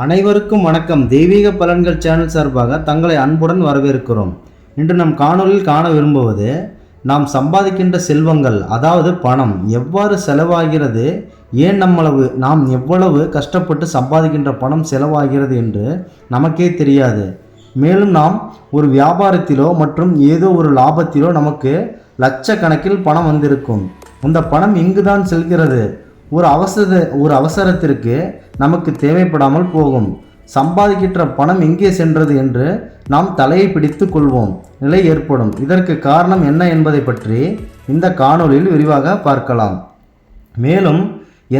அனைவருக்கும் வணக்கம். தெய்வீக பலன்கள் சேனல் சார்பாக தங்களை அன்புடன் வரவேற்கிறோம். இன்று நம் காணொலியில் காண விரும்புவது நாம் சம்பாதிக்கின்ற செல்வங்கள் அதாவது பணம் எவ்வாறு செலவாகிறது ஏன் நம்மளவு நாம் எவ்வளவு கஷ்டப்பட்டு சம்பாதிக்கின்ற பணம் செலவாகிறது என்று நமக்கே தெரியாது. மேலும் நாம் ஒரு வியாபாரத்திலோ மற்றும் ஏதோ ஒரு லாபத்திலோ நமக்கு லட்சக்கணக்கில் பணம் வந்திருக்கும். அந்த பணம் இங்கு தான் செல்கிறது? ஒரு அவசர ஒரு அவசரத்திற்கு நமக்கு தேவைப்படாமல் போகும். சம்பாதிக்கின்ற பணம் எங்கே சென்றது என்று நாம் தலையை பிடித்து கொள்வோம். நிலை ஏற்படும். இதற்கு காரணம் என்ன என்பதை பற்றி இந்த காணொலியில் விரிவாக பார்க்கலாம். மேலும்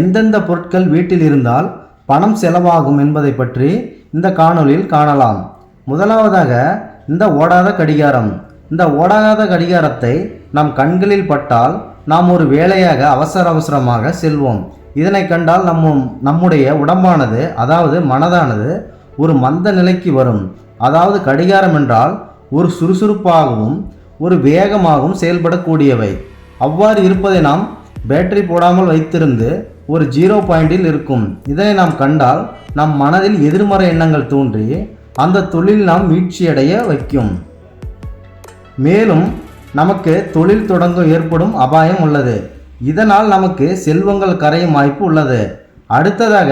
எந்தெந்த பொருட்கள் வீட்டில் இருந்தால் பணம் செலவாகும் என்பதை பற்றி இந்த காணொலியில் காணலாம். முதலாவதாக இந்த ஓடாத கடிகாரம். இந்த ஓடாத கடிகாரத்தை நம் கண்களில் பட்டால் நாம் ஒரு வேலையாக அவசர அவசரமாக செல்வோம். இதனை கண்டால் நம்ம நம்முடைய உடம்பானது அதாவது மனதானது ஒரு மந்த நிலைக்கு வரும். அதாவது கடிகாரம் என்றால் ஒரு சுறுசுறுப்பாகவும் ஒரு வேகமாகவும் செயல்படக்கூடியவை. அவ்வாறு இருப்பதை நாம் பேட்டரி போடாமல் வைத்திருந்து ஒரு ஜீரோ பாயிண்டில் இருக்கும். இதனை நாம் கண்டால் நம் மனதில் எதிர்மறை எண்ணங்கள் தோன்றி அந்த தொழில் நாம் வீழ்ச்சியடைய வைக்கும். மேலும் நமக்கு தொழில் தொடங்க ஏற்படும் அபாயம் உள்ளது. இதனால் நமக்கு செல்வங்கள் கரையும் வாய்ப்பு உள்ளது. அடுத்ததாக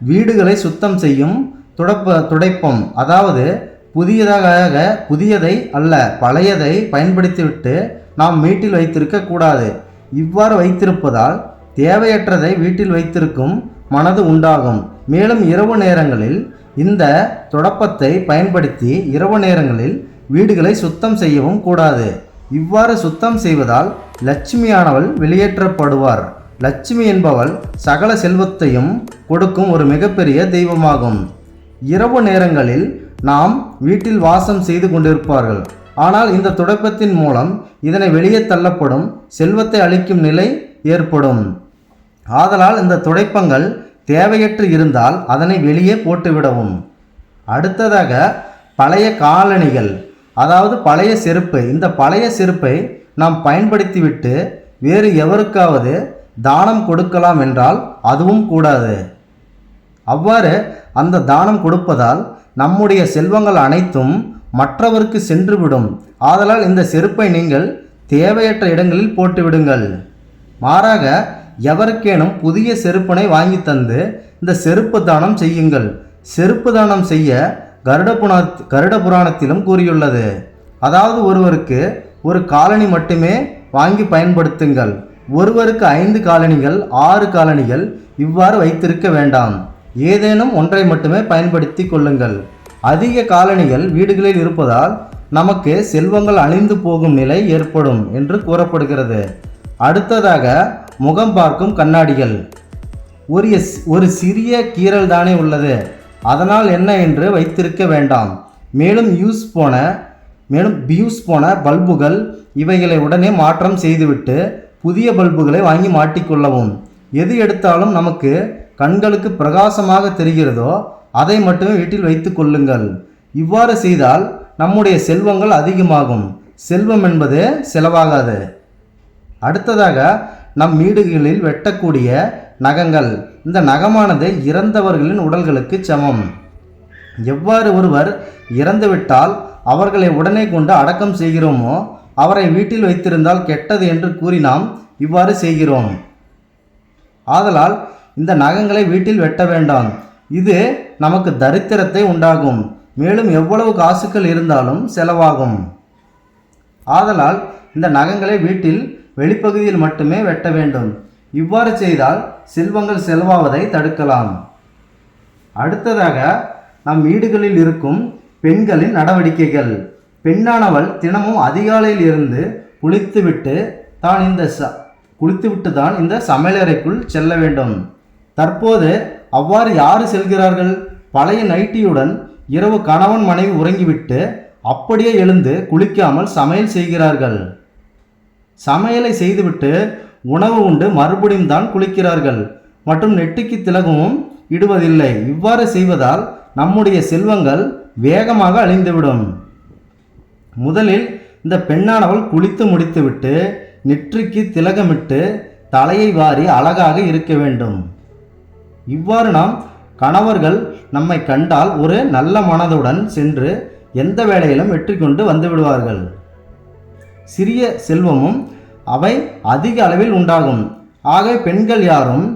வீடுகளை சுத்தம் செய்யும் துடப்ப துடைப்பம். அதாவது புதியதாக புதியதை அல்ல பழையதை பயன்படுத்திவிட்டு நாம் வீட்டில் வைத்திருக்க கூடாது. இவ்வாறு வைத்திருப்பதால் தேவையற்றதை வீட்டில் வைத்திருக்கும் மனது உண்டாகும். மேலும் இரவு நேரங்களில் இந்த துடப்பத்தை பயன்படுத்தி இரவு நேரங்களில் வீடுகளை சுத்தம் செய்யவும் கூடாது. இவ்வாறு சுத்தம் செய்வதால் லட்சுமியானவள் வெளியேற்றப்படுவார். லட்சுமி என்பவள் சகல செல்வத்தையும் கொடுக்கும் ஒரு மிகப்பெரிய தெய்வமாகும். இரவு நேரங்களில் நாம் வீட்டில் வாசம் செய்து கொண்டிருப்பார்கள். ஆனால் இந்த துடைப்பத்தின் மூலம் இதனை வெளியே தள்ளப்படும் செல்வத்தை அளிக்கும் நிலை ஏற்படும். ஆதலால் இந்த துடைப்பங்கள் தேவையற்று இருந்தால் அதனை வெளியே போட்டுவிடவும். அடுத்ததாக பழைய காலணிகள். அதாவது பழைய செருப்பு இந்த பழைய செருப்பை நாம் பயன்படுத்திவிட்டு வேறு எவருக்காவது தானம் கொடுக்கலாம் என்றால் அதுவும் கூடாது. அவ்வாறு அந்த தானம் கொடுப்பதால் நம்முடைய செல்வங்கள் அனைத்தும் மற்றவருக்கு சென்றுவிடும். ஆதலால் இந்த செருப்பை நீங்கள் தேவையற்ற இடங்களில் போட்டுவிடுங்கள். மாறாக எவருக்கேனும் புதிய செருப்பினை வாங்கி தந்து இந்த செருப்பு தானம் செய்யுங்கள். செருப்பு தானம் செய்ய கருட புனா கருட புராணத்திலும் கூறியுள்ளது. அதாவது ஒருவருக்கு ஒரு காலனி மட்டுமே வாங்கி பயன்படுத்துங்கள். ஒருவருக்கு ஐந்து காலணிகள் ஆறு காலணிகள் இவ்வாறு வைத்திருக்க வேண்டாம். ஏதேனும் ஒன்றை மட்டுமே பயன்படுத்தி கொள்ளுங்கள். அதிக காலணிகள் வீடுகளில் இருப்பதால் நமக்கு செல்வங்கள் அழிந்து போகும் நிலை ஏற்படும் என்று கூறப்படுகிறது. அடுத்ததாக முகம் பார்க்கும் கண்ணாடிகள். ஒரு ஒரு சிறிய கீறல் தானே உள்ளது. அதனால் என்ன என்று வைத்திருக்க வேண்டாம். மேலும் யூஸ் போன மேலும் பியூஸ் போன பல்புகள் இவைகளை உடனே மாற்றம் செய்துவிட்டு புதிய பல்புகளை வாங்கி மாட்டிக்கொள்ளவும். எது எடுத்தாலும் நமக்கு கண்களுக்கு பிரகாசமாக தெரிகிறதோ அதை மட்டுமே வீட்டில் வைத்து கொள்ளுங்கள். இவ்வாறு செய்தால் நம்முடைய செல்வங்கள் அதிகமாகும். செல்வம் என்பது செலவாகாது. அடுத்ததாக நம் வீடுகளில் வெட்டக்கூடிய நகங்கள். இந்த நகமானது இறந்தவர்களின் உடல்களுக்கு சமம். எவ்வாறு ஒருவர் இறந்துவிட்டால் அவர்களை உடனே கொண்டு அடக்கம் செய்கிறோமோ அவரை வீட்டில் வைத்திருந்தால் கெட்டது என்று கூறி நாம் இவ்வாறு செய்கிறோம். ஆதலால் இந்த நகங்களை வீட்டில் வெட்ட வேண்டாம். இது நமக்கு தரித்திரத்தை உண்டாகும். மேலும் எவ்வளவு காசுகள் இருந்தாலும் செலவாகும். ஆதலால் இந்த நகங்களை வீட்டில் வெளிப்பகுதியில் மட்டுமே வெட்ட வேண்டும். இவ்வாறு செய்தால் செல்வங்கள் செலவாவதை தடுக்கலாம். அடுத்ததாக நம் வீடுகளில் இருக்கும் பெண்களின் நடவடிக்கைகள். பெண்ணானவள் தினமும் அதிகாலையில் இருந்து குளித்துவிட்டு தான் இந்த ச குளித்துவிட்டு தான் இந்த சமையலறைக்குள் செல்ல வேண்டும். தற்போது அவ்வாறு யார் செல்கிறார்கள்? பழைய நைட்டியுடன் இரவு கணவன் மனைவி உறங்கிவிட்டு அப்படியே எழுந்து குளிக்காமல் சமையல் செய்கிறார்கள். சமையலை செய்துவிட்டு உணவு உண்டு மறுபடியும் தான் குளிக்கிறார்கள். மற்றும் நெட்டிக்கு திலகமும் இடுவதில்லை. இவ்வாறு செய்வதால் நம்முடைய செல்வங்கள் வேகமாக அழிந்துவிடும். முதலில் இந்த பெண்ணானவள் குளித்து முடித்துவிட்டு நெற்றிக்கு திலகமிட்டு தலையை வாரி அழகாக இருக்க வேண்டும். இவ்வாறு நாம் கணவர்கள் நம்மை கண்டால் ஒரு நல்ல மனதுடன் சென்று எந்த வேலையிலும் வெற்றி கொண்டு வந்து விடுவார்கள். சிறிய செல்வமும் அவை அதிக அளவில் உண்டாகும். ஆக பெண்கள் யாரும்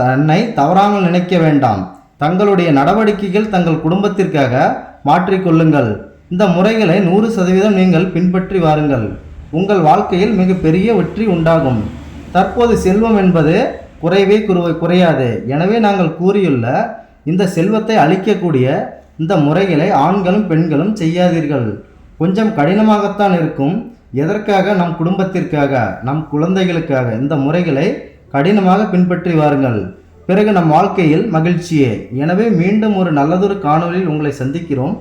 தன்னை தவறாமல் நினைக்க வேண்டாம். தங்களுடைய நடவடிக்கைகள் தங்கள் குடும்பத்திற்காக மாற்றிக்கொள்ளுங்கள் இந்த முறைகளை நூறு சதவீதம் நீங்கள் பின்பற்றி வாருங்கள். உங்கள் வாழ்க்கையில் மிகப்பெரிய வெற்றி உண்டாகும். தற்போது செல்வம் என்பது குறைவே குறை குறையாது. எனவே நாங்கள் கூறியுள்ள இந்த செல்வத்தை அளிக்கக்கூடிய இந்த முறைகளை ஆண்களும் பெண்களும் செய்யாதீர்கள். கொஞ்சம் கடினமாகத்தான் இருக்கும். எதற்காக நம் குடும்பத்திற்காக நம் குழந்தைகளுக்காக இந்த முறைகளை கடினமாக பின்பற்றி வாருங்கள். பிறகு நம் வாழ்க்கையில் மகிழ்ச்சியே. எனவே மீண்டும் ஒரு நல்லதொரு காணொலியில் உங்களை சந்திக்கிறோம்.